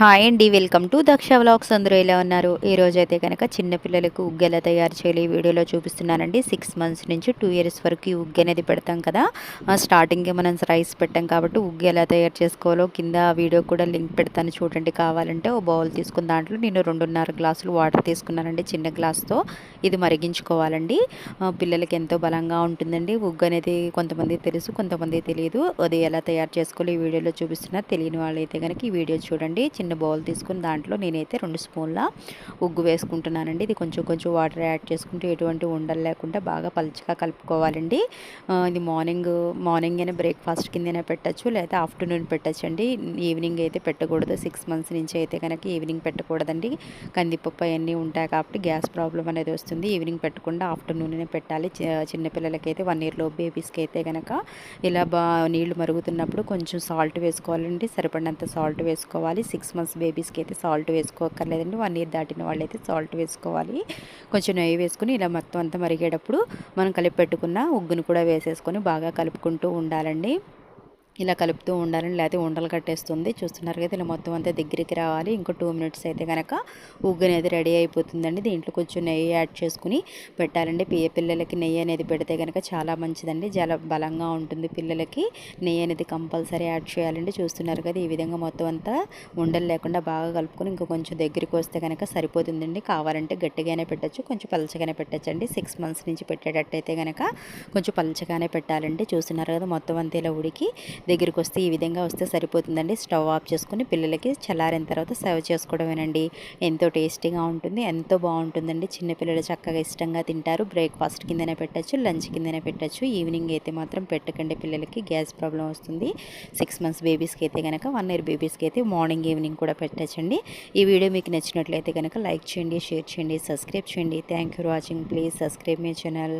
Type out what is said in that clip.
Hi అండి welcome to Daksha vlogs. అందరూ ఎలా ఉన్నారు? ఈ రోజు అయితే కనుక చిన్నపిల్లలకు ఉగ్గు ఎలా తయారు చేయాలి ఈ వీడియోలో చూపిస్తున్నానండి. సిక్స్ మంత్స్ నుంచి టూ ఇయర్స్ వరకు ఈ ఉగ్గు అనేది పెడతాం కదా. స్టార్టింగ్కి మనం రైస్ పెట్టాం కాబట్టి ఉగ్గు ఎలా తయారు చేసుకోవాలో కింద వీడియో కూడా లింక్ పెడతాను చూడండి. కావాలంటే ఓ బౌల్ తీసుకున్న దాంట్లో నేను రెండున్నర గ్లాసులు వాటర్ తీసుకున్నానండి చిన్న గ్లాస్తో. ఇది మరిగించుకోవాలండి. పిల్లలకి ఎంతో బలంగా ఉంటుందండి. ఉగ్గు అనేది కొంతమంది తెలుసు కొంతమంది తెలియదు. అది ఎలా తయారు చేసుకోవాలి ఈ వీడియోలో చూపిస్తున్నా. తెలియని వాళ్ళైతే కనుక ఈ వీడియో చూడండి. చిన్న బౌల్ తీసుకుని దాంట్లో నేనైతే రెండు స్పూన్ల ఉగ్గు వేసుకుంటున్నానండి. ఇది కొంచెం కొంచెం వాటర్ యాడ్ చేసుకుంటూ ఎటువంటి ఉండలు లేకుండా బాగా పలుచగా కలుపుకోవాలండి. ఇది మార్నింగ్ మార్నింగ్ అయినా బ్రేక్ఫాస్ట్ కిందైనా పెట్టచ్చు లేదా ఆఫ్టర్నూన్ పెట్టచ్చు అండి. ఈవినింగ్ అయితే పెట్టకూడదు. సిక్స్ మంత్స్ నుంచి అయితే కనుక ఈవినింగ్ పెట్టకూడదండి. కందిపప్పు అవన్నీ ఉంటాయి కాబట్టి గ్యాస్ ప్రాబ్లం అనేది వస్తుంది. ఈవినింగ్ పెట్టకుండా ఆఫ్టర్నూన్నే పెట్టాలి. చి- చిన్నపిల్లలకి అయితే వన్ ఇయర్లో బేబీస్కి అయితే కనుక ఇలా బా నీళ్ళు మరుగుతున్నప్పుడు కొంచెం సాల్ట్ వేసుకోవాలండి. సరిపడినంత సాల్ట్ వేసుకోవాలి. సిక్స్ మంత్స్ బేబీస్కి అయితే సాల్ట్ వేసుకోకర్లేదండి వన్ ఇయర్ దాటిన వాళ్ళైతే సాల్ట్ వేసుకోవాలి. కొంచెం నెయ్యి వేసుకుని ఇలా మొత్తం అంతా మరిగేటప్పుడు మనం కలిపి పెట్టుకున్న ఉగ్గును కూడా వేసేసుకొని బాగా కలుపుకుంటూ ఉండాలండి. ఇలా కలుపుతూ ఉండాలని లేకపోతే ఉండలు కట్టేస్తుంది. చూస్తున్నారు కదా ఇలా మొత్తం అంతా దగ్గరికి రావాలి. ఇంకో టూ మినిట్స్ అయితే కనుక ఉగ్గు అనేది రెడీ అయిపోతుందండి. దీంట్లో కొంచెం నెయ్యి యాడ్ చేసుకుని పెట్టాలండి. పిల్ల పిల్లలకి నెయ్యి అనేది పెడితే కనుక చాలా మంచిదండి. చాలా బలంగా ఉంటుంది పిల్లలకి. నెయ్యి అనేది కంపల్సరీ యాడ్ చేయాలండి. చూస్తున్నారు కదా ఈ విధంగా మొత్తం అంతా ఉండలు లేకుండా బాగా కలుపుకొని ఇంకా కొంచెం దగ్గరికి వస్తే కనుక సరిపోతుందండి. కావాలంటే గట్టిగానే పెట్టచ్చు కొంచెం పలచగానే పెట్టచ్చండి. సిక్స్ మంత్స్ నుంచి పెట్టేటట్టయితే కనుక కొంచెం పలచగానే పెట్టాలండి. చూస్తున్నారు కదా మొత్తం అంతా ఇలా ఉడికి దగ్గరికి వస్తే ఈ విధంగా వస్తే సరిపోతుందండి. స్టవ్ ఆఫ్ చేసుకుని పిల్లలకి చల్లారిన తర్వాత సర్వ్ చేసుకోవడమేనండి. ఎంతో టేస్టీగా ఉంటుంది ఎంతో బాగుంటుందండి. చిన్నపిల్లలు చక్కగా ఇష్టంగా తింటారు. బ్రేక్ఫాస్ట్ కిందనే పెట్టచ్చు లంచ్ కిందనే పెట్టచ్చు. ఈవినింగ్ అయితే మాత్రం పెట్టకండి పిల్లలకి గ్యాస్ ప్రాబ్లం వస్తుంది. సిక్స్ మంత్స్ బేబీస్కి అయితే కనుక వన్ ఇయర్ బేబీస్కి అయితే మార్నింగ్ ఈవినింగ్ కూడా పెట్టచ్చండి. ఈ వీడియో మీకు నచ్చినట్లయితే కనుక లైక్ చేయండి షేర్ చేయండి సబ్స్క్రైబ్ చేయండి. Thank you for watching. Please subscribe my channel.